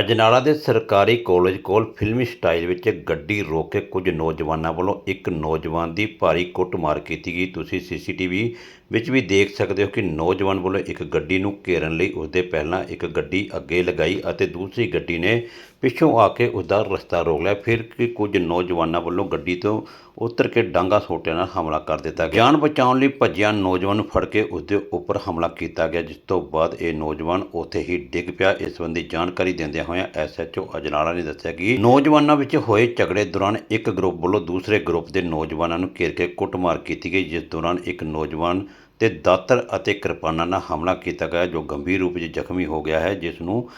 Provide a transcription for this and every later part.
ਅਜਨਾਲਾ ਦੇ ਸਰਕਾਰੀ ਕਾਲਜ ਕੋਲ ਫਿਲਮੀ ਸਟਾਈਲ ਵਿੱਚ ਗੱਡੀ ਰੋਕ ਕੇ ਕੁਝ ਨੌਜਵਾਨਾਂ ਵੱਲੋਂ ਇੱਕ ਨੌਜਵਾਨ ਦੀ ਭਾਰੀ ਕੁੱਟਮਾਰ ਕੀਤੀ ਗਈ। ਤੁਸੀਂ ਸੀਸੀਟੀਵੀ ਵਿੱਚ ਵੀ ਦੇਖ ਸਕਦੇ ਹੋ ਕਿ ਨੌਜਵਾਨ ਵੱਲੋਂ ਇੱਕ ਗੱਡੀ ਨੂੰ ਘੇਰਨ ਲਈ ਉਸਦੇ ਪਹਿਲਾਂ ਇੱਕ ਗੱਡੀ ਅੱਗੇ ਲਗਾਈ ਅਤੇ ਦੂਸਰੀ ਗੱਡੀ ਨੇ ਪਿੱਛੋਂ ਆ ਕੇ ਉਸਦਾ ਰਸਤਾ ਰੋਕ ਲਿਆ, ਫਿਰ ਕਿ ਕੁਝ ਨੌਜਵਾਨਾਂ ਵੱਲੋਂ ਗੱਡੀ ਤੋਂ ਉਤਰ ਕੇ ਡਾਂਗਾ ਸੋਟਿਆਂ ਨਾਲ ਹਮਲਾ ਕਰ ਦਿੱਤਾ ਗਿਆ। ਜਾਨ ਬਚਾਉਣ ਲਈ ਭੱਜਿਆ ਨੌਜਵਾਨ ਨੂੰ ਫੜ ਕੇ ਉਸਦੇ ਉੱਪਰ ਹਮਲਾ ਕੀਤਾ ਗਿਆ, ਜਿਸ ਤੋਂ ਬਾਅਦ ਇਹ ਨੌਜਵਾਨ ਉੱਥੇ ਹੀ ਡਿੱਗ ਪਿਆ। ਇਸ ਸੰਬੰਧੀ ਜਾਣਕਾਰੀ ਦਿੰਦਿਆਂ ਹੋਇਆਂ ਐਸਐਚਓ ਅਜਨਾਲਾ ਨੇ ਦੱਸਿਆ ਕਿ ਨੌਜਵਾਨਾਂ ਵਿੱਚ ਹੋਏ ਝਗੜੇ ਦੌਰਾਨ ਇੱਕ ਗਰੁੱਪ ਵੱਲੋਂ ਦੂਸਰੇ ਗਰੁੱਪ ਦੇ ਨੌਜਵਾਨਾਂ ਨੂੰ ਘੇਰ ਕੇ ਕੁੱਟਮਾਰ ਕੀਤੀ ਗਈ, ਜਿਸ ਦੌਰਾਨ ਇੱਕ ਨੌਜਵਾਨ ਤੇ ਦਾਤਰ ਅਤੇ ਕਿਰਪਾਨਾਂ ਨਾਲ ਹਮਲਾ ਕੀਤਾ ਗਿਆ, ਜੋ ਗੰਭੀਰ ਰੂਪ ਵਿੱਚ ਜ਼ਖਮੀ ਹੋ ਗਿਆ ਹੈ, ਜਿਸ ਨੂੰ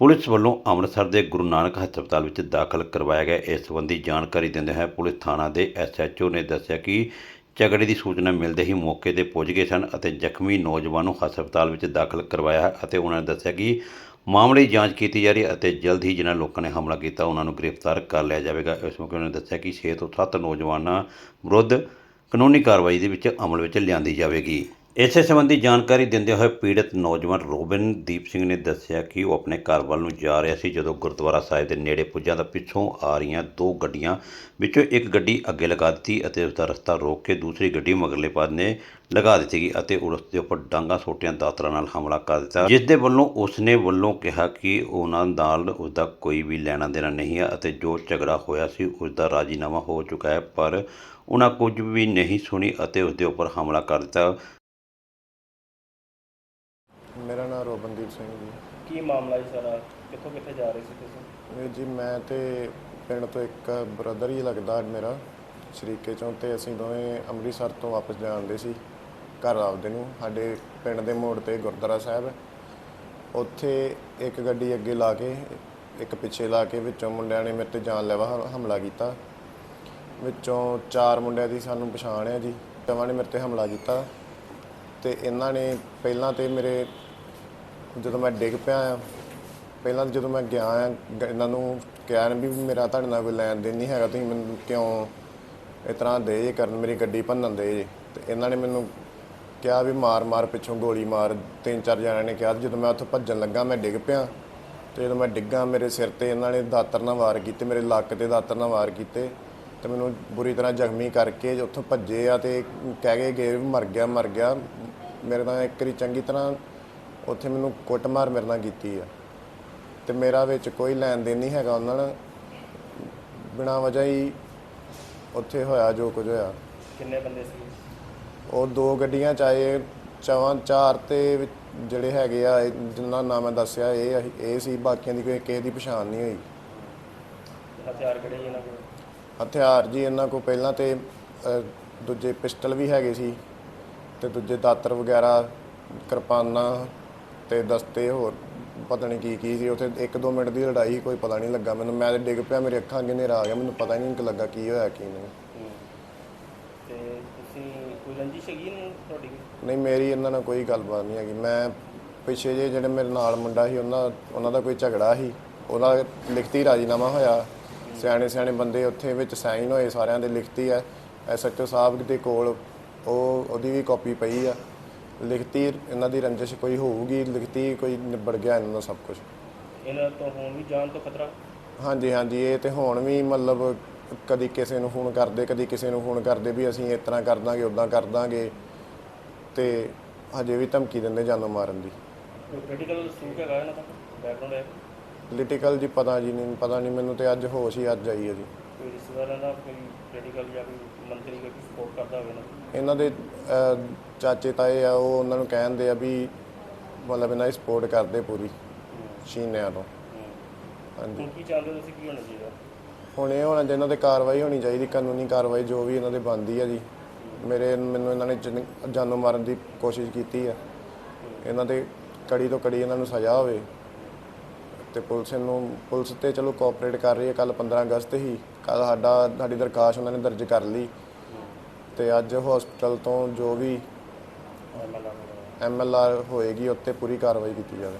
ਪੁਲਿਸ ਵੱਲੋਂ ਅੰਮ੍ਰਿਤਸਰ ਦੇ ਗੁਰੂ ਨਾਨਕ ਹਸਪਤਾਲ ਵਿੱਚ ਦਾਖਲ ਕਰਵਾਇਆ ਗਿਆ। ਇਸ ਸੰਬੰਧੀ ਜਾਣਕਾਰੀ ਦਿੰਦੇ ਹੋਏ ਪੁਲਿਸ ਥਾਣਾ ਦੇ ਐਸਐਚਓ ਨੇ ਦੱਸਿਆ ਕਿ ਝਗੜੇ ਦੀ ਸੂਚਨਾ ਮਿਲਦੇ ਹੀ ਮੌਕੇ ਤੇ ਪਹੁੰਚ ਗਏ ਸਨ ਅਤੇ ਜ਼ਖਮੀ ਨੌਜਵਾਨ ਨੂੰ ਹਸਪਤਾਲ ਵਿੱਚ ਦਾਖਲ ਕਰਵਾਇਆ ਹੈ ਅਤੇ ਉਹਨਾਂ ਨੇ ਦੱਸਿਆ ਕਿ ਮਾਮਲੇ ਦੀ ਜਾਂਚ ਕੀਤੀ ਜਾ ਰਹੀ ਹੈ ਅਤੇ ਜਲਦ ਹੀ ਜਿਨ੍ਹਾਂ ਲੋਕਾਂ ਨੇ ਹਮਲਾ ਕੀਤਾ, ਉਹਨਾਂ ਨੂੰ ਗ੍ਰਿਫਤਾਰ ਕਰ ਲਿਆ ਜਾਵੇਗਾ। ਇਸ ਮੌਕੇ ਉਹਨਾਂ ਨੇ ਦੱਸਿਆ ਕਿ 6 ਤੋਂ 7 ਨੌਜਵਾਨਾਂ ਵਿਰੁੱਧ ਕਾਨੂੰਨੀ ਕਾਰਵਾਈ ਦੇ ਵਿੱਚ ਅਮਲ ਵਿੱਚ ਲਿਆਂਦੀ ਜਾਵੇਗੀ। ਇਸੇ ਸੰਬੰਧੀ ਜਾਣਕਾਰੀ ਦਿੰਦੇ ਹੋਏ ਪੀੜਤ ਨੌਜਵਾਨ ਰੋਬਿਨਦੀਪ ਸਿੰਘ ਨੇ ਦੱਸਿਆ ਕਿ ਉਹ ਆਪਣੇ ਘਰ ਵੱਲ ਨੂੰ ਜਾ ਰਿਹਾ ਸੀ ਜਦੋਂ ਗੁਰਦੁਆਰਾ ਸਾਹਿਬ ਦੇ ਨੇੜੇ ਪੁੱਜਾ ਤਾਂ ਪਿੱਛੋਂ ਆ ਰਹੀਆਂ ਦੋ ਗੱਡੀਆਂ ਵਿੱਚੋਂ ਇੱਕ ਗੱਡੀ ਅੱਗੇ ਲਗਾ ਦਿੱਤੀ ਅਤੇ ਉਸ ਦਾ ਰਸਤਾ ਰੋਕ ਕੇ ਦੂਸਰੀ ਗੱਡੀ ਮਗਰਲੇ ਪਾਸੇ ਲਗਾ ਦਿੱਤੀ ਗਈ ਅਤੇ ਉਸ ਦੇ ਉੱਪਰ ਡਾਂਗਾ ਸੋਟਿਆਂ ਦਾਤਰਾਂ ਨਾਲ ਹਮਲਾ ਕਰ ਦਿੱਤਾ। ਜਿਸ ਦੇ ਵੱਲੋਂ ਉਸਨੇ ਵੱਲੋਂ ਕਿਹਾ ਕਿ ਉਹਨਾਂ ਨਾਲ ਉਸ ਦਾ ਕੋਈ ਵੀ ਲੈਣਾ ਦੇਣਾ ਨਹੀਂ ਹੈ ਅਤੇ ਜੋ ਝਗੜਾ ਹੋਇਆ ਸੀ ਉਸ ਦਾ ਰਾਜੀਨਾਮਾ ਹੋ ਚੁੱਕਾ ਹੈ, ਪਰ ਉਹਨਾਂ ਕੁਝ ਵੀ ਨਹੀਂ ਸੁਣੀ ਅਤੇ ਉਸ ਦੇ ਉੱਪਰ ਹਮਲਾ ਕਰ ਦਿੱਤਾ। ਮੇਰਾ ਨਾਮ ਰੋਬਨਦੀਪ ਸਿੰਘ ਜੀ। ਕੀ ਮਾਮਲਾ ਹੈ ਸਾਰਾ? ਕਿੱਥੋਂ ਕਿੱਥੇ ਜਾ ਰਹੇ ਸੀ ਤੁਸੀਂ? ਵੀਰ ਜੀ ਮੈਂ ਤੇ ਪਿੰਡ ਤੋਂ ਇੱਕ ਬ੍ਰਦਰ ਹੀ ਲੱਗਦਾ ਮੇਰਾ ਸ਼ਰੀਕੇ ਚੋਂ ਤੇ ਅਸੀਂ ਦੋਵੇਂ ਅੰਮ੍ਰਿਤਸਰ ਤੋਂ ਵਾਪਸ ਜਾਂਦੇ ਸੀ ਘਰ ਆਪਦੇ ਨੂੰ ਸਾਡੇ ਪਿੰਡ ਦੇ ਮੋੜ ਤੇ ਗੁਰਦੁਆਰਾ ਸਾਹਿਬ। ਹੈ ਉੱਥੇ ਇੱਕ ਗੱਡੀ ਅੱਗੇ ਲਾ ਕੇ ਇੱਕ ਪਿੱਛੇ ਲਾ ਕੇ ਵਿੱਚੋਂ ਮੁੰਡਿਆਂ ਨੇ ਮੇਰੇ ਤੇ ਜਾਨਲੇਵਾ ਹ- ਹਮਲਾ ਕੀਤਾ। ਵਿੱਚੋਂ ਚਾਰ ਮੁੰਡਿਆਂ ਦੀ ਸਾਨੂੰ ਪਛਾਣ ਹੈ ਜੀ ਚਵਾਂ ਨੇ ਮੇਰੇ ਤੇ ਹਮਲਾ ਕੀਤਾ। ਤੇ ਇਹਨਾਂ ਨੇ ਪਹਿਲਾਂ ਤੇ ਮੇਰੇ ਜਦੋਂ ਮੈਂ ਡਿੱਗ ਪਿਆ ਆ, ਪਹਿਲਾਂ ਤਾਂ ਜਦੋਂ ਮੈਂ ਗਿਆ ਆ, ਗ- ਇਹਨਾਂ ਨੂੰ ਕਿਹਾ ਨਾ ਵੀ ਮੇਰਾ ਤੁਹਾਡੇ ਨਾਲ ਕੋਈ ਲੈਣ ਦੇਣ ਨਹੀਂ ਹੈਗਾ, ਤੁਸੀਂ ਮੈਨੂੰ ਕਿਉਂ ਇਸ ਤਰ੍ਹਾਂ ਦੇ ਜੇ ਕਰਨ, ਮੇਰੀ ਗੱਡੀ ਭੰਨਣ ਦੇ ਜੇ। ਤੇ ਇਹਨਾਂ ਨੇ ਮੈਨੂੰ ਕਿਹਾ ਵੀ ਮਾਰ ਮਾਰ ਪਿੱਛੋਂ ਗੋਲੀ ਮਾਰ, ਤਿੰਨ ਚਾਰ ਜਣਿਆਂ ਨੇ ਕਿਹਾ ਜਦੋਂ ਮੈਂ ਉੱਥੋਂ ਭੱਜਣ ਲੱਗਾ, ਮੈਂ ਡਿੱਗ ਪਿਆ। ਤੇ ਜਦੋਂ ਮੈਂ ਡਿੱਗਾ, ਮੇਰੇ ਸਿਰ ਤੇ ਇਹਨਾਂ ਨੇ ਦਾਤਰ ਨਾਲ ਵਾਰ ਕੀਤੇ, ਮੇਰੇ ਲੱਕ ਤੇ ਦਾਤਰ ਨਾਲ ਵਾਰ ਕੀਤੇ। ਤੇ ਮੈਨੂੰ ਬੁਰੀ ਤਰ੍ਹਾਂ ਜ਼ਖਮੀ ਕਰਕੇ ਉੱਥੋਂ ਭੱਜੇ ਆ ਤੇ ਕਹਿ ਕੇ ਗਏ ਵੀ ਮਰ ਗਿਆ ਮਰ ਗਿਆ। ਮੇਰੇ ਨਾਲ ਇੱਕ ਵਾਰੀ ਚੰਗੀ ਤਰ੍ਹਾਂ ਉੱਥੇ ਮੈਨੂੰ ਕੁੱਟਮਾਰ ਮੇਰੇ ਨਾਲ ਕੀਤੀ ਆ। ਤੇ ਮੇਰਾ ਵਿੱਚ ਕੋਈ ਲੈਣ ਦੇਣ ਨਹੀਂ ਹੈਗਾ ਉਹਨਾਂ ਨਾਲ। ਬਿਨਾਂ ਵਜ੍ਹਾ ਹੀ ਉੱਥੇ ਹੋਇਆ ਜੋ ਕੁਝ ਹੋਇਆ। ਕਿੰਨੇ ਬੰਦੇ ਸੀ? ਉਹ ਦੋ ਗੱਡੀਆਂ ਚ ਆਏ ਚਵਾਂ ਚਾਰ ਤੇ ਜਿਹੜੇ ਹੈਗੇ ਆ ਜਿਨ੍ਹਾਂ ਨਾਮ ਮੈਂ ਦੱਸਿਆ ਇਹ ਇਹ ਸੀ ਬਾਕੀਆਂ ਦੀ ਕੋਈ ਕਿਸੇ ਦੀ ਪਛਾਣ ਨਹੀਂ ਹੋਈ। ਹਥਿਆਰ ਕਿਹੜੇ ਇਹਨਾਂ ਕੋਲ? ਹਥਿਆਰ ਜੀ ਇਹਨਾਂ ਕੋਲ ਪਹਿਲਾਂ ਤੇ ਅ, ਦੂਜੇ ਪਿਸਟਲ ਵੀ ਹੈਗੇ ਸੀ ਤੇ ਦੂਜੇ ਦਾਤਰ ਵਗੈਰਾ ਕਿਰਪਾਨਾਂ ਤੇ ਦਸਤੇ ਹੋਰ ਪਤਾ ਨਹੀਂ ਕੀ ਕੀ ਸੀ। ਉੱਥੇ 1-2 ਮਿੰਟ ਦੀ ਲੜਾਈ ਕੋਈ ਪਤਾ ਨਹੀਂ ਲੱਗਾ ਮੈਨੂੰ। ਮੈਂ ਤੇ ਡਿੱਗ ਪਿਆ ਮੇਰੇ ਅੱਖਾਂ ਅੱਗੇ ਹਨੇਰਾ ਆ ਗਿਆ ਮੈਨੂੰ ਪਤਾ ਹੀ ਨਹੀਂ ਲੱਗਾ ਕੀ ਹੋਇਆ ਕੀ ਨਹੀਂ। ਹੂੰ। ਤੇ ਤੁਸੀਂ ਕੋਈ ਰੰਜਿਸ਼ ਹੈਗੀ ਨੂੰ ਤੁਹਾਡੀ? ਨਹੀਂ ਮੇਰੀ ਇਹਨਾਂ ਨਾਲ ਕੋਈ ਗੱਲਬਾਤ ਨਹੀਂ ਹੈਗੀ। ਮੈਂ ਪਿੱਛੇ ਜੇ ਜਿਹੜੇ ਮੇਰੇ ਨਾਲ ਮੁੰਡਾ ਸੀ ਉਹਨਾਂ ਉਹਨਾਂ ਦਾ ਕੋਈ ਝਗੜਾ ਸੀ। ਉਹਦਾ ਲਿਖਤੀ ਰਾਜੀਨਾਮਾ ਹੋਇਆ। ਸਿਆਣੇ ਸਿਆਣੇ ਬੰਦੇ ਉੱਥੇ ਵਿੱਚ ਸਾਈਨ ਹੋਏ ਸਾਰਿਆਂ ਦੇ ਲਿਖਤੀ ਹੈ ਐਸਐਚਓ ਸਾਹਿਬ ਦੇ ਕੋਲ ਉਹ ਉਹਦੀ ਵੀ ਕਾਪੀ ਪਈ ਆ। ਲਿਖਤੀ ਇਹਨਾਂ ਦੀ ਰੰਜਿਸ਼ ਕੋਈ ਹੋਊਗੀ ਲਿਖਤੀ ਕੋਈ ਨਿਬੜ ਗਿਆ ਇਹਨਾਂ ਦਾ ਸਭ ਕੁਝ ਇਹਨਾਂ ਤੋਂ ਹੁਣ ਵੀ ਜਾਨ ਤੋਂ ਖਤਰਾ? ਹਾਂਜੀ ਹਾਂਜੀ ਇਹ ਤੇ ਹੁਣ ਵੀ ਮਤਲਬ ਕਦੀ ਕਿਸੇ ਨੂੰ ਫੋਨ ਕਰਦੇ ਕਦੀ ਕਿਸੇ ਨੂੰ ਫੋਨ ਕਰਦੇ ਵੀ ਅਸੀਂ ਇਸ ਤਰ੍ਹਾਂ ਕਰ ਦਾਂਗੇ ਉਦਾਂ ਕਰ ਦਾਂਗੇ। ਤੇ ਹਜੇ ਵੀ ਧਮਕੀ ਦਿੰਦੇ ਜਾਨੋਂ ਮਾਰਨ ਦੀ। ਕ੍ਰਿਟੀਕਲ ਸੂਟ ਹੈਗਾ ਇਹਨਾਂ ਦਾ ਬੈਕਗ੍ਰਾਉਂਡ ਹੈ ਪੋਲੀਟੀਕਲ ਜੀ ਪਤਾ ਜੀ ਨਹੀਂ ਪਤਾ ਨਹੀਂ ਮੈਨੂੰ ਤੇ ਅੱਜ ਹੋਸ਼ ਹੀ ਅੱਜ ਆਈ ਹੈ ਜੀ। ਕੋਈ ਰਿਸ਼ਤੇਦਾਰਾਂ ਦਾ ਕੋਈ ਕ੍ਰਿਟੀਕਲ ਜਾਂ ਕੋਈ ਮੰਤਰੀ ਕੋਈ ਸਪੋਰਟ ਕਰਦਾ ਹੋਵੇ ਨਾ? ਇਹਨਾਂ ਦੇ ਅਹ, ਚਾਚੇ ਤਾਏ ਆ ਉਹ ਉਹਨਾਂ ਨੂੰ ਕਹਿੰਦੇ ਆ ਵੀ ਮਤਲਬ ਇਹਨਾਂ ਦੀ ਸਪੋਰਟ ਕਰਦੇ ਪੂਰੀ ਸ਼ੀਨਿਆਂ ਤੋਂ। ਹਾਂਜੀ। ਹੁਣ ਕੀ ਚਾਹੁੰਦੇ ਹੋ ਤੁਸੀਂ? ਕੀ ਹੋਣਾ ਚਾਹੀਦਾ? ਹੁਣ ਇਹ ਹੋਣਾ ਚਾਹੀਦਾ ਤੇ ਕਾਰਵਾਈ ਹੋਣੀ ਚਾਹੀਦੀ ਕਾਨੂੰਨੀ ਕਾਰਵਾਈ ਜੋ ਵੀ ਇਹਨਾਂ ਦੇ ਬਣਦੀ ਆ ਜੀ। ਮੇਰੇ ਮੈਨੂੰ ਇਹਨਾਂ ਨੇ ਜਨ- ਜਾਨੋਂ ਮਾਰਨ ਦੀ ਕੋਸ਼ਿਸ਼ ਕੀਤੀ ਆ। ਇਹਨਾਂ ਦੇ ਕੜੀ ਤੋਂ ਕੜੀ ਇਹਨਾਂ ਨੂੰ ਸਜ਼ਾ ਹੋਵੇ। ਤੇ ਪੁਲਿਸ ਨੂੰ ਪੁਲਿਸ ਤੇ ਚਲੋ ਕੋਆਪਰੇਟ ਕਰ ਰਹੀ ਹੈ ਕੱਲ 15 ਅਗਸਤ ਹੀ। ਕੱਲ ਸਾਡਾ ਸਾਡੀ ਦਰਖਾਸਤ ਉਹਨਾਂ ਨੇ ਦਰਜ ਕਰ ਲਈ। ਤੇ ਅੱਜ ਹਸਪੀਟਲ ਤੋਂ ਜੋ ਵੀ ਐਮਐਲਆਰ ਹੋਏਗੀ ਉੱਤੇ ਪੂਰੀ ਕਾਰਵਾਈ ਕੀਤੀ ਜਾਵੇ।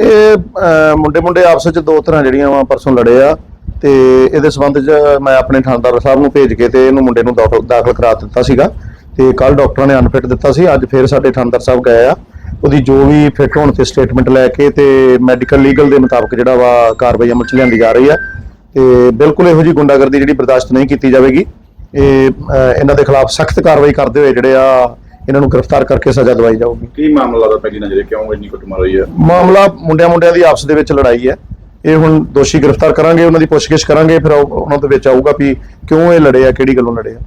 ਇਹ ਮੁੰਡੇ ਮੁੰਡੇ ਆਪਸ ਵਿੱਚ ਦੋ ਤਰ੍ਹਾਂ ਜਿਹੜੀਆਂ ਵਾ ਪਰਸੋਂ ਲੜੇ ਆ। ਤੇ ਇਹਦੇ ਸਬੰਧ 'ਚ ਮੈਂ ਆਪਣੇ ਥਾਣੇਦਾਰ ਸਾਹਿਬ ਨੂੰ ਭੇਜ ਕੇ ਤੇ ਇਹਨੂੰ ਮੁੰਡੇ ਨੂੰ ਦਾਖਲ ਦਾਖਲ ਕਰਾ ਦਿੱਤਾ ਸੀਗਾ। ਤੇ ਕੱਲ ਡਾਕਟਰਾਂ ਨੇ ਅਨਫਿਟ ਦਿੱਤਾ ਸੀ। ਅੱਜ ਫਿਰ ਸਾਡੇ ਥਾਣੇਦਾਰ ਸਾਹਿਬ ਗਏ ਆ। ਉਹਦੀ ਜੋ ਵੀ ਫਿੱਟ ਹੋਣ ਤੇ ਸਟੇਟਮੈਂਟ ਲੈ ਕੇ ਤੇ ਮੈਡੀਕਲ ਲੀਗਲ ਦੇ ਮੁਤਾਬਕ ਜਿਹੜਾ ਵਾ ਕਾਰਵਾਈ ਅਮਲ ਚ ਲਿਆਂਦੀ ਜਾ ਰਹੀ ਆ ਤੇ ਬਿਲਕੁਲ ਇਹੋ ਜੀ ਗੁੰਡਾਗਰਦੀ ਜਿਹੜੀ ਬਰਦਾਸ਼ਤ ਨਹੀਂ ਕੀਤੀ ਜਾਵੇਗੀ। ਇਹ ਇਹਨਾਂ ਦੇ ਖਿਲਾਫ ਸਖਤ ਕਾਰਵਾਈ ਕਰਦੇ ਹੋਏ ਜਿਹੜੇ ਆ ਇਹਨਾਂ ਨੂੰ ਗ੍ਰਿਫਤਾਰ ਕਰਕੇ ਸਜ਼ਾ ਦਵਾਈ ਜਾਊਗੀ। ਕੀ ਮਾਮਲਾ ਦਾ ਪਹਿਲੀ ਨਜ਼ਰੇ ਕਿਉਂ ਇੰਨੀ ਕੁੱਟਮਾਰ ਹੋਈ ਹੈ? ਮਾਮਲਾ ਮੁੰਡਿਆਂ ਮੁੰਡਿਆਂ ਦੀ ਆਪਸ ਦੇ ਵਿੱਚ ਲੜਾਈ ਹੈ। ਇਹ ਹੁਣ ਦੋਸ਼ੀ ਗ੍ਰਿਫਤਾਰ ਕਰਾਂਗੇ ਉਹਨਾਂ ਦੀ ਪੁੱਛਗਿੱਛ ਕਰਾਂਗੇ ਫਿਰ ਉਹ- ਉਹਨਾਂ ਦੇ ਵਿੱਚ ਆਊਗਾ ਵੀ ਕਿਉਂ ਇਹ ਲੜੇ ਆ ਕਿਹੜੀ ਗੱਲੋਂ ਲੜੇ ਆ।